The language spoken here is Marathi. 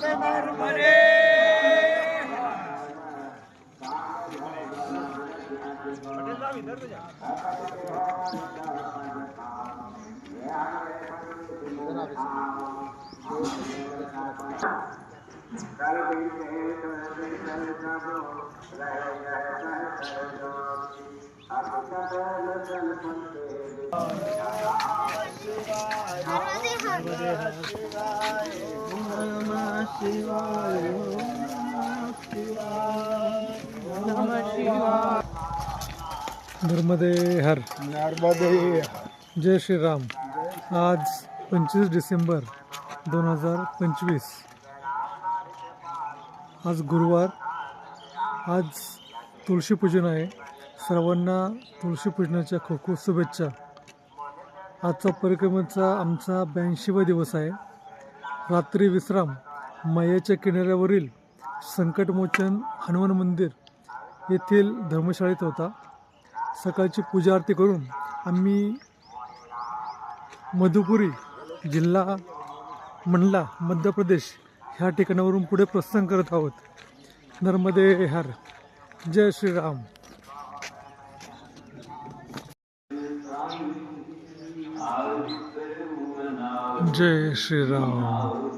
তোমার মনে আমাদের হাতে नर्मदे नर्मदे हर नर्मदे जय श्रीराम। आज पंचवीस डिसेंबर दोन हजार पंचवीस। आज गुरुवार। आज तुळशीपूजन आहे. सर्वांना तुळशीपूजनाच्या खूप खूप शुभेच्छा. आजचा परिक्रमेचा आमचा ब्याऐंशीवा दिवस आहे. रात्री विश्राम. मयाच्या किनाऱ्यावरील संकटमोचन हनुमान मंदिर येथील धर्मशाळेत होता. सकाळची पूजा आरती करून आम्ही मधुपुरी जिल्हा मंडला मध्य प्रदेश ह्या ठिकाणावरून पुढे प्रस्थान करत आहोत. नर्मदे हर. जय श्रीराम. जय श्रीराम.